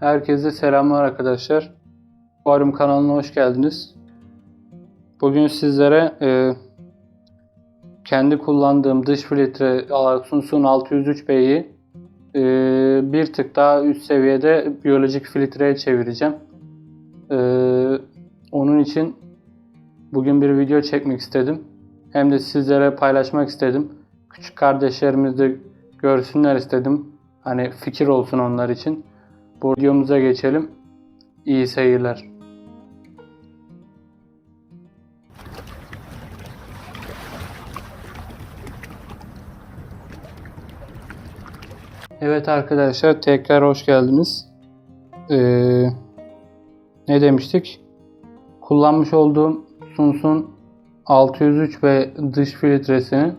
Herkese selamlar arkadaşlar. Akvaryum kanalına hoş geldiniz. Bugün sizlere e, kendi kullandığım dış filtre Sunsun 603B'yi e, bir tık daha üst seviyede biyolojik filtreye çevireceğim. E, onun için bugün bir video çekmek istedim. Hem de sizlere paylaşmak istedim. Küçük kardeşlerimiz de görsünler istedim. Hani fikir olsun onlar için. Bu videomuza geçelim. İyi seyirler. Evet arkadaşlar tekrar hoş geldiniz. Ee, ne demiştik? Kullanmış olduğum Sunsun 603 ve dış filtresini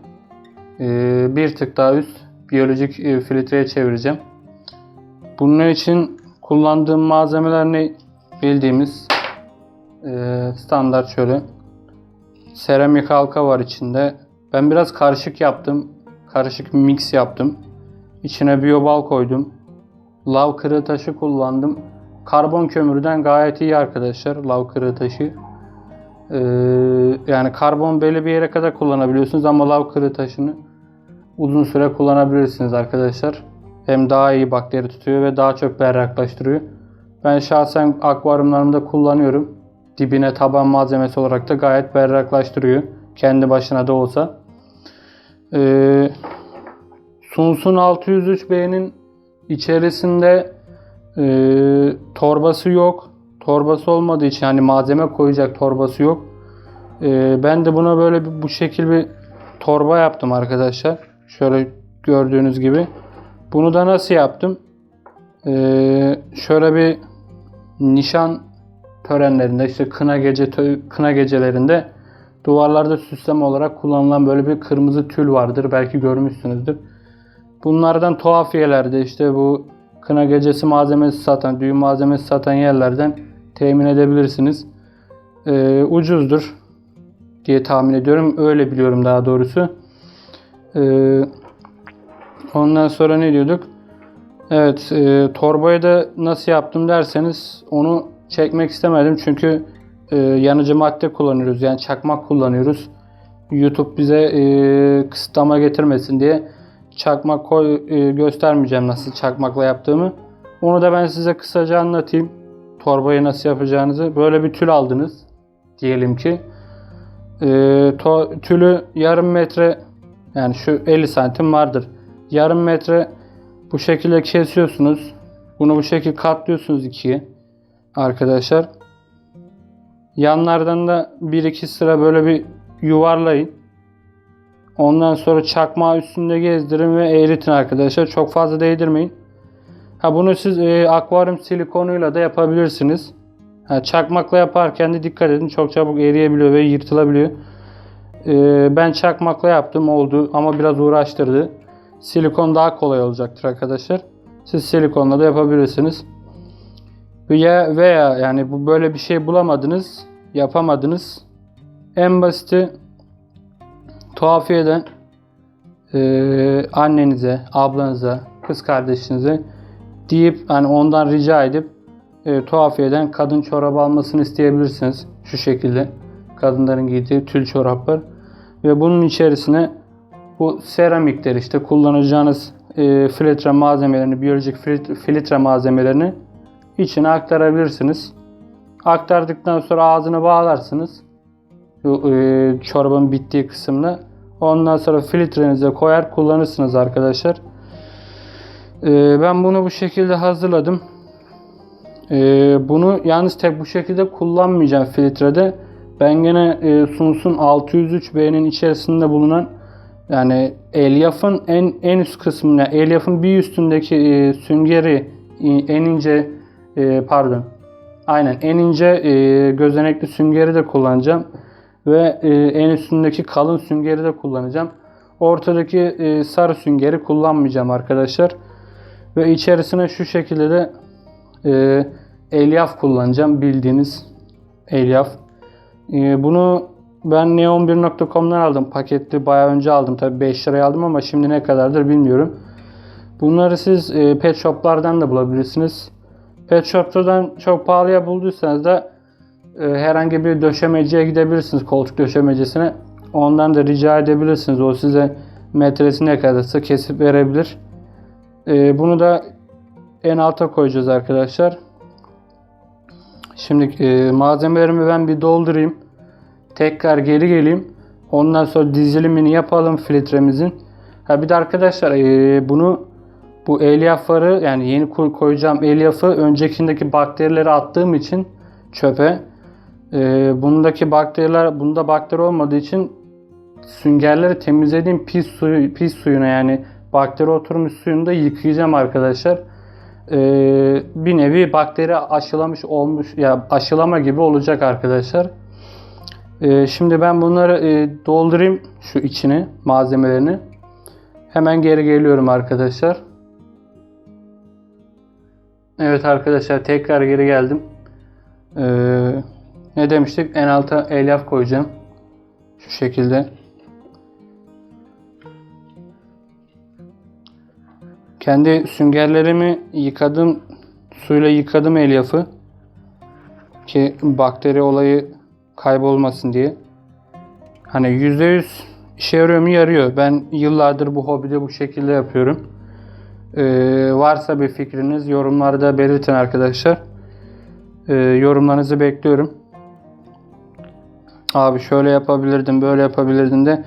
e, bir tık daha üst biyolojik e, filtreye çevireceğim. Bunun için kullandığım malzemeler ne? Bildiğimiz e, standart şöyle. Seramik halka var içinde. Ben biraz karışık yaptım. Karışık mix yaptım. İçine biyobal koydum. Lav kırığı taşı kullandım. Karbon kömürden gayet iyi arkadaşlar lav kırığı taşı. Ee, yani karbon belli bir yere kadar kullanabiliyorsunuz ama lav kırığı taşını uzun süre kullanabilirsiniz arkadaşlar. Hem daha iyi bakteri tutuyor ve daha çok berraklaştırıyor. Ben şahsen akvaryumlarımda kullanıyorum. Dibine taban malzemesi olarak da gayet berraklaştırıyor. Kendi başına da olsa. Ee, Sunsun 603B'nin içerisinde e, torbası yok. Torbası olmadığı için hani malzeme koyacak torbası yok. E, ben de buna böyle bir, bu şekil bir torba yaptım arkadaşlar. Şöyle gördüğünüz gibi. Bunu da nasıl yaptım? Ee, şöyle bir nişan törenlerinde işte kına gece kına gecelerinde duvarlarda süsleme olarak kullanılan böyle bir kırmızı tül vardır. Belki görmüşsünüzdür. Bunlardan tuhafiyelerde işte bu kına gecesi malzemesi satan, düğün malzemesi satan yerlerden temin edebilirsiniz. Ee, ucuzdur diye tahmin ediyorum. Öyle biliyorum daha doğrusu. Ee, ondan sonra ne diyorduk? Evet, e, torbayı da nasıl yaptım derseniz onu çekmek istemedim çünkü e, yanıcı madde kullanıyoruz yani çakmak kullanıyoruz. YouTube bize e, kısıtlama getirmesin diye çakmak koy e, göstermeyeceğim nasıl çakmakla yaptığımı. Onu da ben size kısaca anlatayım. Torbayı nasıl yapacağınızı. Böyle bir tül aldınız diyelim ki. E, to, tülü yarım metre yani şu 50 santim vardır. Yarım metre bu şekilde kesiyorsunuz. Bunu bu şekilde katlıyorsunuz ikiye arkadaşlar. Yanlardan da bir iki sıra böyle bir yuvarlayın. Ondan sonra çakmağı üstünde gezdirin ve eğritin arkadaşlar. Çok fazla değdirmeyin. Ha bunu siz e, akvaryum silikonuyla da yapabilirsiniz. Ha, çakmakla yaparken de dikkat edin. Çok çabuk eriyebiliyor ve yırtılabiliyor. E, ben çakmakla yaptım oldu ama biraz uğraştırdı. Silikon daha kolay olacaktır arkadaşlar. Siz silikonla da yapabilirsiniz. Veya, veya yani bu böyle bir şey bulamadınız, yapamadınız. En basiti tuhafiyeden e, annenize, ablanıza, kız kardeşinize deyip hani ondan rica edip e, tuhafiyeden kadın çorabı almasını isteyebilirsiniz. Şu şekilde kadınların giydiği tül çoraplar ve bunun içerisine bu seramikler işte kullanacağınız e, filtre malzemelerini, biyolojik filtre malzemelerini içine aktarabilirsiniz. Aktardıktan sonra ağzını bağlarsınız. E, çorbanın bittiği kısımda. Ondan sonra filtrenize koyar kullanırsınız arkadaşlar. E, ben bunu bu şekilde hazırladım. E, bunu yalnız tek bu şekilde kullanmayacağım filtrede. Ben gene e, Sunsun 603B'nin içerisinde bulunan yani elyafın en en üst kısmına, elyafın bir üstündeki e, süngeri e, en ince e, pardon. Aynen en ince e, gözenekli süngeri de kullanacağım ve e, en üstündeki kalın süngeri de kullanacağım. Ortadaki e, sarı süngeri kullanmayacağım arkadaşlar. Ve içerisine şu şekilde de e, elyaf kullanacağım. Bildiğiniz elyaf. E, bunu ben neon1.com'dan aldım. Paketli bayağı önce aldım. Tabi 5 liraya aldım ama şimdi ne kadardır bilmiyorum. Bunları siz e, pet shoplardan da bulabilirsiniz. Pet Shop'tan çok pahalıya bulduysanız da e, herhangi bir döşemeciye gidebilirsiniz koltuk döşemecisine. Ondan da rica edebilirsiniz. O size metresi ne kadarsa kesip verebilir. E, bunu da en alta koyacağız arkadaşlar. Şimdi malzemelerimi ben bir doldurayım. Tekrar geri geleyim. Ondan sonra dizilimini yapalım filtremizin. Ha bir de arkadaşlar e, bunu bu elyafları yani yeni koy- koyacağım elyafı öncekindeki bakterileri attığım için çöpe e, bundaki bakteriler bunda bakteri olmadığı için süngerleri temizlediğim pis suyu pis suyuna yani bakteri oturmuş suyunu da yıkayacağım arkadaşlar. E, bir nevi bakteri aşılamış olmuş ya aşılama gibi olacak arkadaşlar. E, şimdi ben bunları e, doldurayım şu içini malzemelerini. Hemen geri geliyorum arkadaşlar. Evet arkadaşlar tekrar geri geldim. Ee, ne demiştik? En alta elyaf koyacağım. Şu şekilde. Kendi süngerlerimi yıkadım. Suyla yıkadım elyafı. Ki bakteri olayı kaybolmasın diye. Hani %100 işe yarıyor mu? Yarıyor. Ben yıllardır bu hobide bu şekilde yapıyorum. Ee, varsa bir fikriniz yorumlarda belirtin arkadaşlar. Ee, yorumlarınızı bekliyorum. Abi şöyle yapabilirdim, böyle yapabilirdim de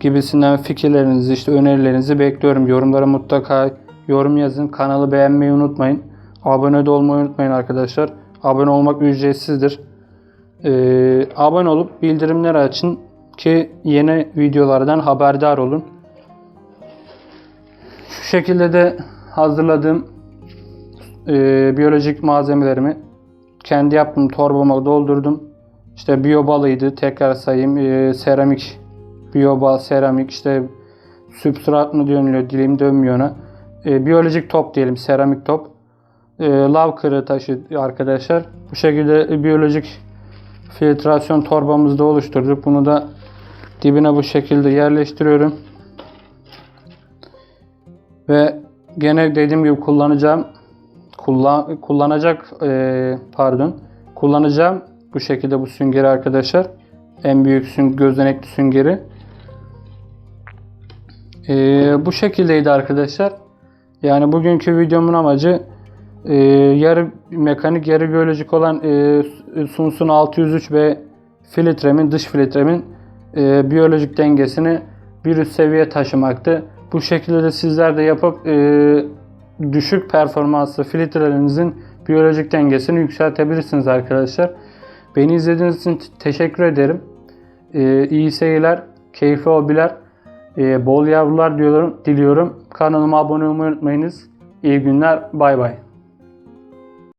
gibisinden fikirlerinizi, işte önerilerinizi bekliyorum. Yorumlara mutlaka yorum yazın. Kanalı beğenmeyi unutmayın. Abone de olmayı unutmayın arkadaşlar. Abone olmak ücretsizdir. Ee, abone olup bildirimleri açın ki yeni videolardan haberdar olun. Şu şekilde de hazırladığım e, biyolojik malzemelerimi kendi yaptığım torbama doldurdum. İşte biyobalıydı tekrar sayayım. E, seramik, biyobal, seramik işte sübstrat mı deniliyor dilim dönmüyor ona. E, biyolojik top diyelim seramik top. E, lav kırığı taşı arkadaşlar. Bu şekilde biyolojik filtrasyon torbamızda oluşturduk. Bunu da dibine bu şekilde yerleştiriyorum. Ve gene dediğim gibi kullanacağım kullan kullanacak e, pardon kullanacağım bu şekilde bu süngeri arkadaşlar. En büyük süng gözenekli süngeri. E, bu şekildeydi arkadaşlar. Yani bugünkü videomun amacı e, yarı mekanik yarı biyolojik olan e, Sunsun 603 ve filtremin dış filtremin e, biyolojik dengesini bir üst seviye taşımaktı. Bu şekilde de sizler de yapıp e, düşük performanslı filtrelerinizin biyolojik dengesini yükseltebilirsiniz arkadaşlar. Beni izlediğiniz için teşekkür ederim. E, iyi seyirler, keyifli hobiler, e, bol yavrular diyorum, diliyorum. Kanalıma abone olmayı unutmayınız. İyi günler, bay bay.